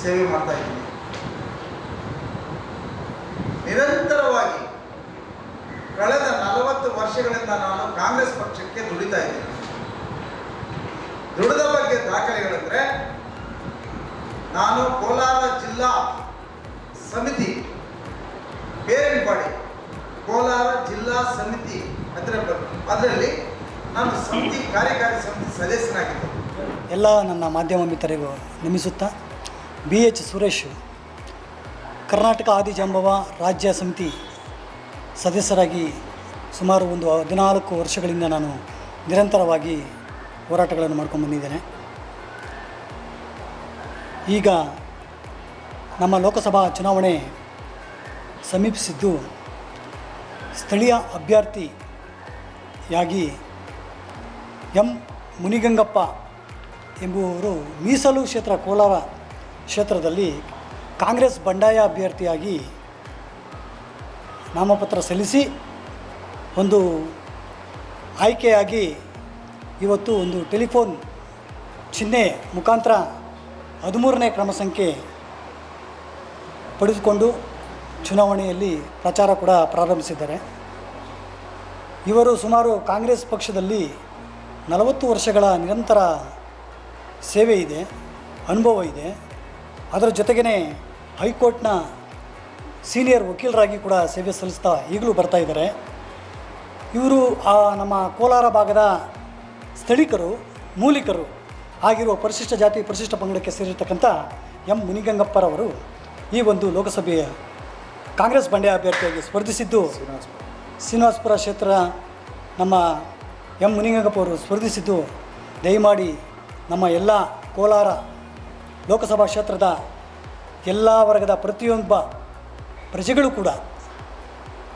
ಸೇವೆ ಮಾಡ್ತಾ ಇದ್ದೀನಿ. ನಿರಂತರವಾಗಿ ಕಳೆದ ನಲವತ್ತು ವರ್ಷಗಳಿಂದ ನಾನು ಕಾಂಗ್ರೆಸ್ ಪಕ್ಷಕ್ಕೆ ದುಡಿತಾ ಇದ್ದೀನಿ. ದುಡಿದ ಬಗ್ಗೆ ದಾಖಲೆಗಳಂದ್ರೆ ನಾನು ಕೋಲಾರ ಜಿಲ್ಲಾ ಸಮಿತಿ ಪೇರೆಂಟ್ ಬಾಡಿ ಕೋಲಾರ ಜಿಲ್ಲಾ ಸಮಿತಿ ಅದರ ಅದರಲ್ಲಿ ನಾನು ಸಮಿತಿ ಕಾರ್ಯಕಾರಿ ಸಮಿತಿ ಸದಸ್ಯನಾಗಿದ್ದೆ ಎಲ್ಲ ನನ್ನ ಮಾಧ್ಯಮ ಮಿತ್ರರಿಗೂ ನಮಿಸುತ್ತಾ ಬಿ ಎಚ್ ಸುರೇಶ್, ಕರ್ನಾಟಕ ಆದಿಜಾಂಬವ ರಾಜ್ಯ ಸಮಿತಿ ಸದಸ್ಯರಾಗಿ ಸುಮಾರು ಒಂದು ಹದಿನಾಲ್ಕು ವರ್ಷಗಳಿಂದ ನಾನು ನಿರಂತರವಾಗಿ ಹೋರಾಟಗಳನ್ನು ಮಾಡ್ಕೊಂಡು ಬಂದಿದ್ದೇನೆ. ಈಗ ನಮ್ಮ ಲೋಕಸಭಾ ಚುನಾವಣೆ ಸಮೀಪಿಸಿದ್ದು ಸ್ಥಳೀಯ ಅಭ್ಯರ್ಥಿಯಾಗಿ ಎಂ ಮುನಿಗಂಗಪ್ಪ ಎಂಬುವರು ಮೀಸಲು ಕ್ಷೇತ್ರ ಕೋಲಾರ ಕ್ಷೇತ್ರದಲ್ಲಿ ಕಾಂಗ್ರೆಸ್ ಬಂಡಾಯ ಅಭ್ಯರ್ಥಿಯಾಗಿ ನಾಮಪತ್ರ ಸಲ್ಲಿಸಿ ಒಂದು ಆಯ್ಕೆಯಾಗಿ ಇವತ್ತು ಒಂದು ಟೆಲಿಫೋನ್ ಚಿಹ್ನೆ ಮುಖಾಂತರ ಹದಿಮೂರನೇ ಕ್ರಮ ಸಂಖ್ಯೆ ಪಡೆದುಕೊಂಡು ಚುನಾವಣೆಯಲ್ಲಿ ಪ್ರಚಾರ ಕೂಡ ಪ್ರಾರಂಭಿಸಿದ್ದಾರೆ. ಇವರು ಸುಮಾರು ಕಾಂಗ್ರೆಸ್ ಪಕ್ಷದಲ್ಲಿ ನಲವತ್ತು ವರ್ಷಗಳ ನಿರಂತರ ಸೇವೆ ಇದೆ, ಅನುಭವ ಇದೆ. ಅದರ ಜೊತೆಗೇ ಹೈಕೋರ್ಟ್ನ ಸೀನಿಯರ್ ವಕೀಲರಾಗಿ ಕೂಡ ಸೇವೆ ಸಲ್ಲಿಸ್ತಾ ಈಗಲೂ ಬರ್ತಾ ಇದ್ದಾರೆ. ಇವರು ಆ ನಮ್ಮ ಕೋಲಾರ ಭಾಗದ ಸ್ಥಳೀಕರು, ಮೂಲಿಕರು ಆಗಿರುವ ಪರಿಶಿಷ್ಟ ಜಾತಿ, ಪರಿಶಿಷ್ಟ ಪಂಗಡಕ್ಕೆ ಸೇರಿರ್ತಕ್ಕಂಥ ಎಂ ಮುನಿಗಂಗಪ್ಪರವರು ಈ ಒಂದು ಲೋಕಸಭೆಯ ಕಾಂಗ್ರೆಸ್ ಬಂಡೆ ಅಭ್ಯರ್ಥಿಯಾಗಿ ಸ್ಪರ್ಧಿಸಿದ್ದು ಶ್ರೀನಿವಾಸ್ಪುರ ಕ್ಷೇತ್ರ ನಮ್ಮ ಎಂ ಮುನಿಗಂಗಪ್ಪ ಅವರು ಸ್ಪರ್ಧಿಸಿದ್ದು ದಯಮಾಡಿ ನಮ್ಮ ಎಲ್ಲ ಕೋಲಾರ ಲೋಕಸಭಾ ಕ್ಷೇತ್ರದ ಎಲ್ಲ ವರ್ಗದ ಪ್ರತಿಯೊಬ್ಬ ಪ್ರಜೆಗಳು ಕೂಡ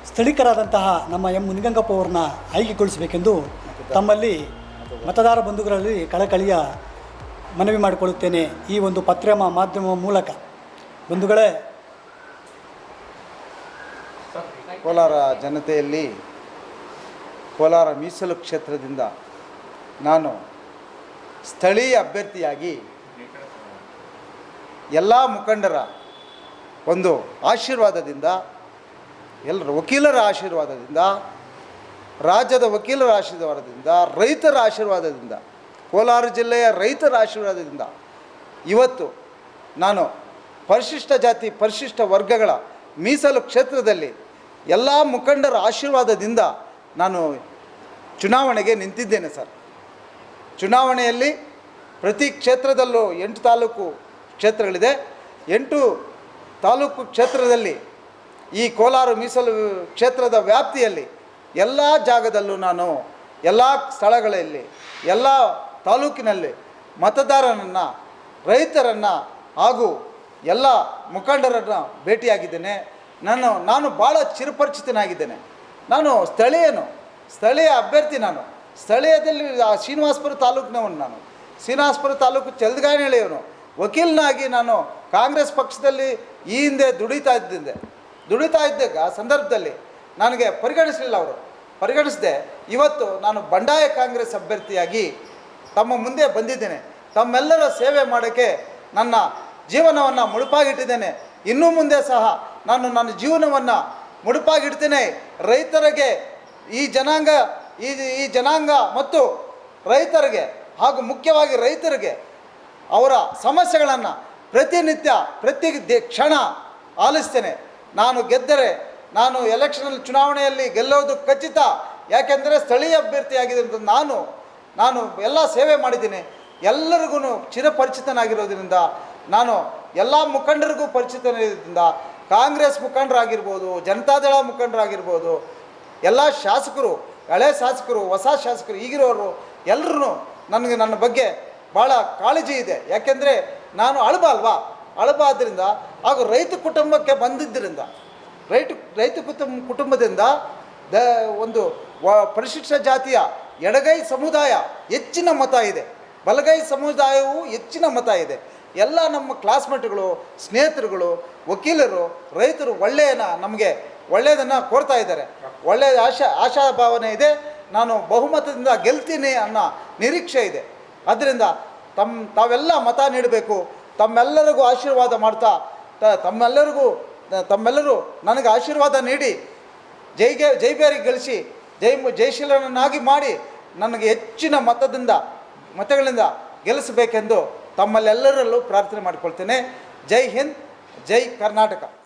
ಸ್ಥಳೀಕರಾದಂತಹ ನಮ್ಮ ಎಂ ಮುನಿಗಂಗಪ್ಪ ಅವ್ರನ್ನ ಆಯ್ಕೆಗೊಳಿಸಬೇಕೆಂದು ತಮ್ಮಲ್ಲಿ ಮತದಾರ ಬಂಧುಗಳಲ್ಲಿ ಕಳಕಳಿಯ ಮನವಿ ಮಾಡಿಕೊಳ್ಳುತ್ತೇನೆ. ಈ ಒಂದು ಪತ್ರಮ ಮಾಧ್ಯಮ ಮೂಲಕ. ಬಂಧುಗಳೇ, ಕೋಲಾರ ಜನತೆಯಲ್ಲಿ ಕೋಲಾರ ಮೀಸಲು ಕ್ಷೇತ್ರದಿಂದ ನಾನು ಸ್ಥಳೀಯ ಅಭ್ಯರ್ಥಿಯಾಗಿ ಎಲ್ಲ ಮುಖಂಡರ ಒಂದು ಆಶೀರ್ವಾದದಿಂದ ಎಲ್ಲರ ವಕೀಲರ ಆಶೀರ್ವಾದದಿಂದ, ರಾಜ್ಯದ ವಕೀಲರ ಆಶೀರ್ವಾದದಿಂದ, ರೈತರ ಆಶೀರ್ವಾದದಿಂದ, ಕೋಲಾರ ಜಿಲ್ಲೆಯ ರೈತರ ಆಶೀರ್ವಾದದಿಂದ ಇವತ್ತು ನಾನು ಪರಿಶಿಷ್ಟ ಜಾತಿ, ಪರಿಶಿಷ್ಟ ವರ್ಗಗಳ ಮೀಸಲು ಕ್ಷೇತ್ರದಲ್ಲಿ ಎಲ್ಲ ಮುಖಂಡರ ಆಶೀರ್ವಾದದಿಂದ ನಾನು ಚುನಾವಣೆಗೆ ನಿಂತಿದ್ದೇನೆ ಸರ್. ಚುನಾವಣೆಯಲ್ಲಿ ಪ್ರತಿ ಕ್ಷೇತ್ರದಲ್ಲೂ ಎಂಟು ತಾಲೂಕು ಕ್ಷೇತ್ರಗಳಿದೆ. ಎಂಟು ತಾಲೂಕು ಕ್ಷೇತ್ರದಲ್ಲಿ ಈ ಕೋಲಾರ ಮೀಸಲು ಕ್ಷೇತ್ರದ ವ್ಯಾಪ್ತಿಯಲ್ಲಿ ಎಲ್ಲ ಜಾಗದಲ್ಲೂ ನಾನು ಎಲ್ಲ ಸ್ಥಳಗಳಲ್ಲಿ, ಎಲ್ಲ ತಾಲೂಕಿನಲ್ಲಿ ಮತದಾರರನ್ನು ರೈತರನ್ನು ಹಾಗೂ ಎಲ್ಲ ಮುಖಂಡರನ್ನು ಭೇಟಿಯಾಗಿದ್ದೇನೆ. ನಾನು ನಾನು ಭಾಳ ಚಿರಪರಿಚಿತನಾಗಿದ್ದೇನೆ. ನಾನು ಸ್ಥಳೀಯನು, ಸ್ಥಳೀಯ ಅಭ್ಯರ್ಥಿ ನಾನು. ಸ್ಥಳೀಯದಲ್ಲಿ ಆ ಶ್ರೀನಿವಾಸಪುರ ತಾಲೂಕಿನವನು ನಾನು. ಶ್ರೀನಿವಾಸಪುರ ತಾಲೂಕು ಚಲ್ದಗಾನಹಳ್ಳಿಯವನು ವಕೀಲನಾಗಿ ನಾನು ಕಾಂಗ್ರೆಸ್ ಪಕ್ಷದಲ್ಲಿ ಈ ಹಿಂದೆ ದುಡಿತಾ ಇದ್ದಿದ್ದೆ. ದುಡಿತಾ ಇದ್ದಾಗ ಆ ಸಂದರ್ಭದಲ್ಲಿ. ನನಗೆ ಪರಿಗಣಿಸಲಿಲ್ಲ ಅವರು. ಪರಿಗಣಿಸದೆ, ಇವತ್ತು ನಾನು ಬಂಡಾಯ ಕಾಂಗ್ರೆಸ್ ಅಭ್ಯರ್ಥಿಯಾಗಿ ತಮ್ಮ ಮುಂದೆ ಬಂದಿದ್ದೇನೆ. ತಮ್ಮೆಲ್ಲರ ಸೇವೆ ಮಾಡೋಕ್ಕೆ ನನ್ನ ಜೀವನವನ್ನು ಮುಡುಪಾಗಿಟ್ಟಿದ್ದೇನೆ. ಇನ್ನು ಮುಂದೆ ಸಹ ನಾನು ನನ್ನ ಜೀವನವನ್ನು ಮುಡುಪಾಗಿಡ್ತೇನೆ. ರೈತರಿಗೆ ಈ ಜನಾಂಗ ಈ ಈ ಜನಾಂಗ ಮತ್ತು ರೈತರಿಗೆ ಹಾಗೂ ಮುಖ್ಯವಾಗಿ ರೈತರಿಗೆ ಅವರ ಸಮಸ್ಯೆಗಳನ್ನು ಪ್ರತಿನಿತ್ಯ, ಪ್ರತಿ ಕ್ಷಣ ಆಲಿಸ್ತೇನೆ. ನಾನು ಗೆದ್ದರೆ, ನಾನು ಎಲೆಕ್ಷನಲ್ಲಿ ಚುನಾವಣೆಯಲ್ಲಿ ಗೆಲ್ಲೋದು ಖಚಿತ. ಯಾಕೆಂದರೆ ಸ್ಥಳೀಯ ಅಭ್ಯರ್ಥಿಯಾಗಿದ್ದರಿಂದ ನಾನು ನಾನು ಎಲ್ಲ ಸೇವೆ ಮಾಡಿದ್ದೀನಿ. ಎಲ್ಲರಿಗೂ ಚಿರಪರಿಚಿತನಾಗಿರೋದ್ರಿಂದ, ನಾನು ಎಲ್ಲ ಮುಖಂಡರಿಗೂ ಪರಿಚಿತನಿರೋದ್ರಿಂದ ಕಾಂಗ್ರೆಸ್ ಮುಖಂಡರಾಗಿರ್ಬೋದು, ಜನತಾದಳ ಮುಖಂಡರಾಗಿರ್ಬೋದು, ಎಲ್ಲ ಶಾಸಕರು ಹಳೆ ಶಾಸಕರು, ಹೊಸ ಶಾಸಕರು ಈಗಿರೋರು ಎಲ್ಲರೂ ನನಗೆ ನನ್ನ ಬಗ್ಗೆ ಭಾಳ ಕಾಳಜಿ ಇದೆ. ಯಾಕೆಂದರೆ ನಾನು ಅಳಬ ಅಲ್ವಾ? ಅಳಬ ಆದ್ದರಿಂದ ಹಾಗೂ ರೈತ ಕುಟುಂಬಕ್ಕೆ ಬಂದಿದ್ದರಿಂದ ರೈತ ರೈತ ಕುಟುಂಬ, ಕುಟುಂಬದಿಂದ ದ ಒಂದು ಪರಿಶಿಷ್ಟ ಜಾತಿಯ ಎಡಗೈ ಸಮುದಾಯ ಹೆಚ್ಚಿನ ಮತ ಇದೆ. ಬಲಗೈ ಸಮುದಾಯವು ಹೆಚ್ಚಿನ ಮತ ಇದೆ. ಎಲ್ಲ ನಮ್ಮ ಕ್ಲಾಸ್ಮೇಟ್ಗಳು ಸ್ನೇಹಿತರುಗಳು, ವಕೀಲರು, ರೈತರು ಒಳ್ಳೆಯನ ನಮಗೆ ಒಳ್ಳೆಯದನ್ನು ಕೋರ್ತಾ ಇದ್ದಾರೆ. ಒಳ್ಳೆಯ ಆಶಾ ಆಶಾಭಾವನೆ ಇದೆ. ನಾನು ಬಹುಮತದಿಂದ ಗೆಲ್ತೀನಿ ಅನ್ನೋ ನಿರೀಕ್ಷೆ ಇದೆ. ಅದರಿಂದ ತಮ್ಮ ತಾವೆಲ್ಲ ಮತ ನೀಡಬೇಕು. ತಮ್ಮೆಲ್ಲರಿಗೂ ಆಶೀರ್ವಾದ ಮಾಡ್ತಾ, ತ- ತಮ್ಮೆಲ್ಲರಿಗೂ ತಮ್ಮೆಲ್ಲರೂ ನನಗೆ ಆಶೀರ್ವಾದ ನೀಡಿ ಜೈಗೆ ಜೈಬೇರಿ ಗಳಿಸಿ ಜೈ ಜಯಶೀಲನನ್ನಾಗಿ ಮಾಡಿ ನನಗೆ ಹೆಚ್ಚಿನ ಮತದಿಂದ, ಮತಗಳಿಂದ ಗೆಲ್ಲಿಸಬೇಕೆಂದು ತಮ್ಮಲ್ಲೆಲ್ಲರಲ್ಲೂ ಪ್ರಾರ್ಥನೆ ಮಾಡಿಕೊಳ್ತೇನೆ. ಜೈ ಹಿಂದ್, ಜೈ ಕರ್ನಾಟಕ.